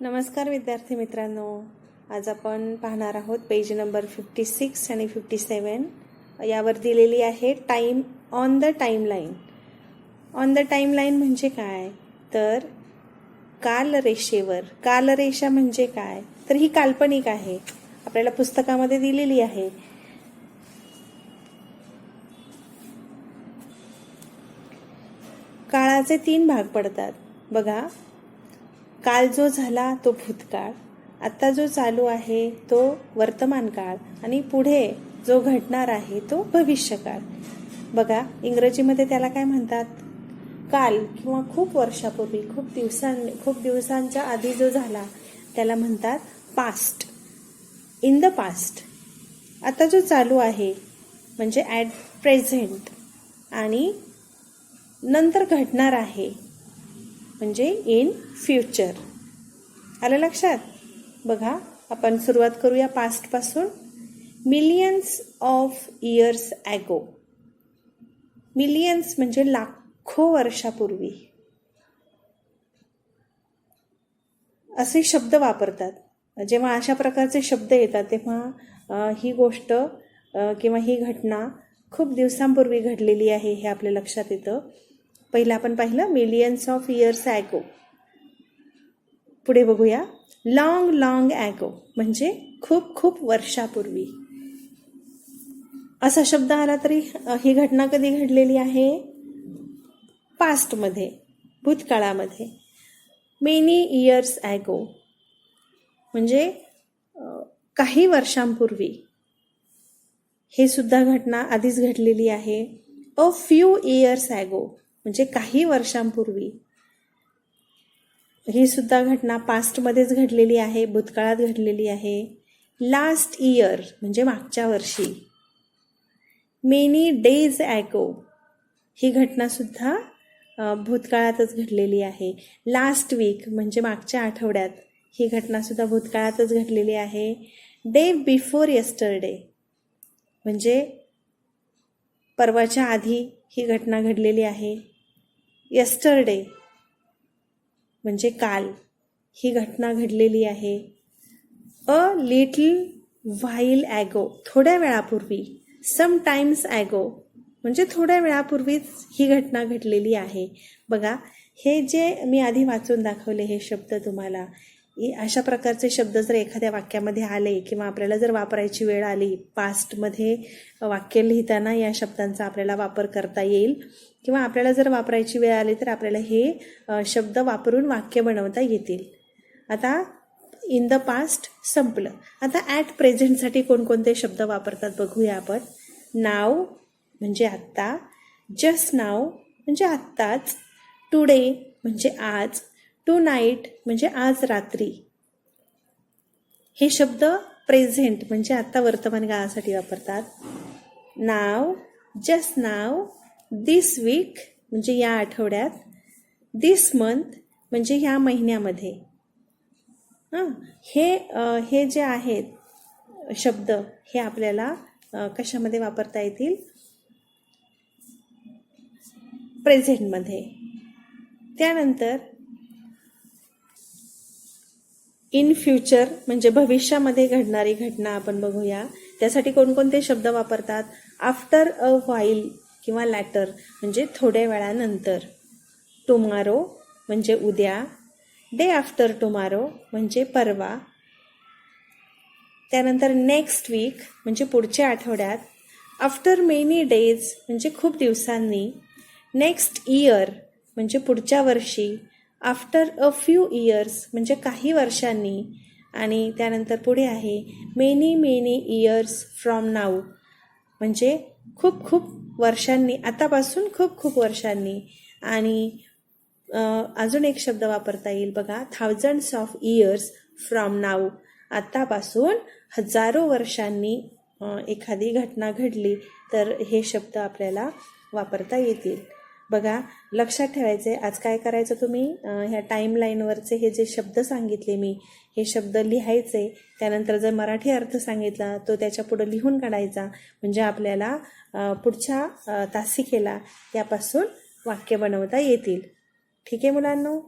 नमस्कार विद्यार्थी मित्रांनो. आज आपण पाहणार आहोत पेज नंबर फिफ्टी सिक्स आणि फिफ्टी सेवन यावर दिलेली आहे time on the timeline on the timeline म्हणजे काय? तर कालरेषेवर. कालरेषा म्हणजे काय? तर ही काल्पनिक आहे. आपल्याला पुस्तकामध्ये दिलेली आहे. काळाचे तीन भाग पडतात. बघा. काल जो झाला तो भूतकाळ. आत्ता जो चालू आहे तो वर्तमान काळ आणि पुढे जो घडणार आहे तो भविष्यकाळ. बघा इंग्रजीमध्ये त्याला काय म्हणतात? काल किंवा खूप वर्षापूर्वी खूप दिवसां खूप दिवसांच्या आधी जो झाला त्याला म्हणतात पास्ट इन द पास्ट आता जो चालू आहे म्हणजे ॲट प्रेझेंट आणि नंतर घडणार आहे म्हणजे इन फ्युचर आलं लक्षात? बघा आपण सुरुवात करूया पास्टपासून millions of years ago millions म्हणजे लाखो वर्षापूर्वी. असे शब्द वापरतात. जेव्हा अशा प्रकारचे शब्द येतात तेव्हा ही गोष्ट किंवा ही घटना खूप दिवसांपूर्वी घडलेली आहे हे आपल्या लक्षात येतं. पहिलं आपण पाहिलं मिलियन्स ऑफ इयर्स ॲगो पुढे बघूया. लाँग लाँग ॲगो म्हणजे खूप खूप वर्षापूर्वी. असा शब्द आला तरी ही घटना कधी घडलेली आहे? पास्टमध्ये भूतकाळामध्ये. मेनी इयर्स ॲगो म्हणजे काही वर्षांपूर्वी. हे सुद्धा घटना आधीच घडलेली आहे. अ फ्यू इयर्स ॲगो म्हणजे काही वर्षांपूर्वी ही सुद्धा घटना पास्टमध्येच घडलेली आहे भूतकाळात घडलेली आहे. लास्ट इयर म्हणजे मागच्या वर्षी मेनी डेज ॲगो ही घटनासुद्धा भूतकाळातच घडलेली आहे. लास्ट वीक म्हणजे मागच्या आठवड्यात ही घटनासुद्धा भूतकाळातच घडलेली आहे. डे बिफोर यस्टरडे म्हणजे परवाच्या आधी ही घटना घडलेली आहे. यस्टरडे म्हणजे काल. ही घटना घडलेली आहे. अ लिटल व्हाईल ॲगो थोड्या वेळापूर्वी. सम टाइम्स ॲगो म्हणजे थोड्या वेळापूर्वीच ही घटना घडलेली आहे. बघा हे जे मी आधी वाचून दाखवले हे शब्द तुम्हाला अशा प्रकारचे शब्द जर एखाद्या वाक्यामध्ये आले किंवा आपल्याला जर वापरायची वेळ आली पास्टमध्ये वाक्य लिहिताना या शब्दांचा आपल्याला वापर करता येईल. किंवा आपल्याला जर वापरायची वेळ आली तर आपल्याला हे शब्द वापरून वाक्य बनवता येतील. आता इन द पास्ट संपलं. आता ॲट प्रेझेंटसाठी कोणकोणते शब्द वापरतात बघूया आपण. नाव म्हणजे आत्ता जस्ट नाव म्हणजे आत्ताच टुडे म्हणजे आज टू नाईट म्हणजे आज रात्री. हे शब्द प्रेझेंट म्हणजे आत्ता वर्तमान काळासाठी वापरतात. नाव जस्ट नाव दिस वीक म्हणजे या आठवड्यात दिस मंथ म्हणजे या महिन्यामध्ये. हां हे हे जे आहेत शब्द हे आपल्याला कशामध्ये वापरता येतील? प्रेझेंटमध्ये. त्यानंतर इन फ्युचर म्हणजे भविष्यामध्ये घडणारी घटना आपण बघूया. त्यासाठी कोणकोणते शब्द वापरतात? आफ्टर अ व्हाईल किंवा लॅटर म्हणजे थोड्या वेळानंतर. टुमारो म्हणजे उद्या. डे आफ्टर टुमारो म्हणजे परवा. त्यानंतर नेक्स्ट वीक म्हणजे पुढच्या आठवड्यात. आफ्टर मेनी डेज म्हणजे खूप दिवसांनी. नेक्स्ट इयर म्हणजे पुढच्या वर्षी. आफ्टर अ फ्यू इयर्स म्हणजे काही वर्षांनी आणि त्यानंतर पुढे आहे many many years from now म्हणजे खूप खूप वर्षांनी आतापासून खूप खूप वर्षांनी आणि अजून एक शब्द वापरता येईल बघा thousands of years from now आतापासून हजारो वर्षांनी एखादी घटना घडली तर हे शब्द आपल्याला वापरता येतील. बघा लक्षात ठेवायचे आज काय करायचं तुम्ही? ह्या टाईमलाईनवरचे हे जे शब्द सांगितले मी हे शब्द लिहायचे त्यानंतर जर मराठी अर्थ सांगितला तो त्याच्या पुढे लिहून काढायचा. म्हणजे आपल्याला पुढच्या तासिकेला त्यापासून वाक्य बनवता येतील. ठीक आहे मुलांनो?